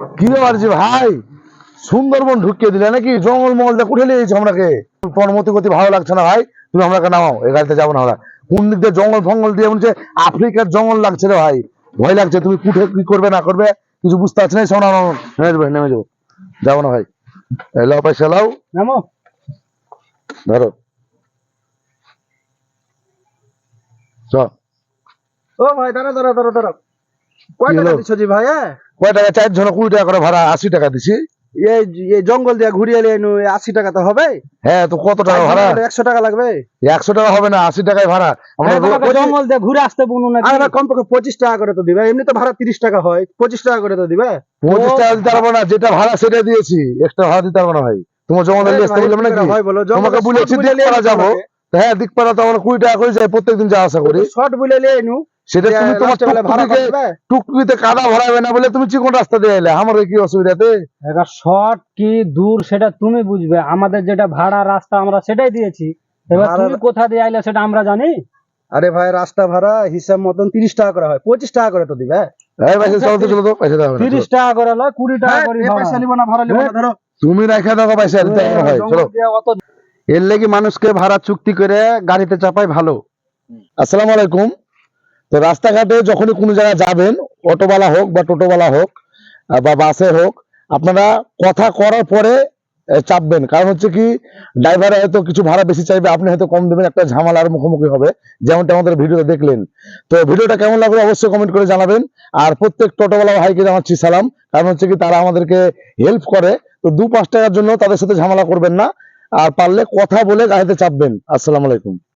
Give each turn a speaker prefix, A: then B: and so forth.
A: কি ব্যাপার যে ভাই? সুন্দরবন ঢুকিয়ে দিলে নাকি জঙ্গল মঙ্গলটা কুঠে নিয়েছি আমরাকে? তোমার মতি গতি ভালো লাগছে না ভাই? তুমি আমরাকে নামাও এই গাড়িতে যাব না আমরা। কোন দিক দিয়ে জঙ্গল ফঙ্গল দিয়ে হচ্ছে আফ্রিকার জঙ্গল লাগছে রে ভাই। ভয় লাগছে তুমি কুঠে কি করবে না করবে? কিছু বুঝতে পারছি না শোনো না নেমে। যাব নেমে যাব। যাব না ভাই। এলাও পয়সা লাও।
B: নামো।
A: ধরো। চ।
B: ও ভাই দাঁড়া দাঁড়া দাঁড়া দাঁড়া কয় টাকা
A: হলো?
B: জি ভাই?
A: কয় টাকা? চার জন কুড়ি টাকা করে ভাড়া আশি টাকা দিছি।
B: এই এই জঙ্গল দিয়ে ঘুরিয়ে এলে আশি টাকা তো হবে
A: হ্যাঁ তো কত টাকা ভাড়া?
B: একশো টাকা লাগবে।
A: একশো টাকা হবে না আশি টাকায় ভাড়া।
B: জঙ্গল দিয়ে ঘুরে আসতে বলুন না আরে কমপক্ষে পঁচিশ টাকা করে তো দিবে। এমনি তো ভাড়া তিরিশ টাকা হয় পঁচিশ টাকা করে তো দিবে।
A: পঁচিশ টাকা দিতে পারব না যেটা ভাড়া সেটা দিয়েছি এক্সট্রা ভাড়া দিতে পারব না ভাই। তোমার জমা দিলে আসতে বললাম নাকি?
B: বলো?
A: তোমাকে বলেছি দিকপাড়া যাব। হ্যাঁ দিকপাড়া তো আমরা কুড়ি টাকা করে যাই প্রত্যেকদিন যা আশা করি।
B: শর্ট বলে নিয়ে
A: সেটা তুমি তোমার
B: ভাড়া
A: টুকটুকিতে টুকটুকিতে কাদা ভরাবে না বলে তুমি চিকন রাস্তা দিয়ে এলে আমার কি অসুবিধাতে?
C: এবার শর্ট কি দূর সেটা তুমি বুঝবে। আমাদের যেটা ভাড়া রাস্তা আমরা সেটাই দিয়েছি। এবার তুমি কোথা দিয়ে আইলে সেটা আমরা জানি?
B: আরে ভাই রাস্তা ভাড়া হিসাব মতন তিরিশ টাকা করে হয়। পঁচিশ টাকা করে তো দিবে
A: এই পয়সা চলো তো চলো তো পয়সা দাও
C: তিরিশ টাকা করে লয় কুড়ি টাকা
B: হ্যাঁ,
C: করে
B: পয়সা নিব না ভাড়া নিব না ধরো।
A: তুমি রেখে দাও পয়সা দিতে পারব ভাই চলো।
B: এর লেগে মানুষকে ভাড়া চুক্তি করে গাড়িতে চাপাই ভালো।
A: আসসালামু আলাইকুম। তো রাস্তাঘাটে যখনই কোনো জায়গায় যাবেন, অটোওয়ালা হোক বা টোটোওয়ালা হোক বা বাসে হোক, আপনারা কথা করার পরে চাপবেন। কারণ হচ্ছে কি, ড্রাইভার হয়তো কিছু ভাড়া বেশি চাইবে, আপনি হয়তো কম দেবেন, একটা ঝামেলার মুখোমুখি হবে, যেমনটা আমাদের ভিডিওতে দেখলেন। তো ভিডিওটা কেমন লাগল অবশ্যই কমেন্ট করে জানাবেন। আর প্রত্যেক টোটোওয়ালা ভাইকে জানাচ্ছি সালাম। কারণ হচ্ছে কি, তারা আমাদেরকে হেল্প করে। তো দু পাঁচ টাকার জন্য তাদের সাথে ঝামেলা করবেন না। আর পারলে কথা বলে গাড়িতে চাপবেন। আসসালামু আলাইকুম।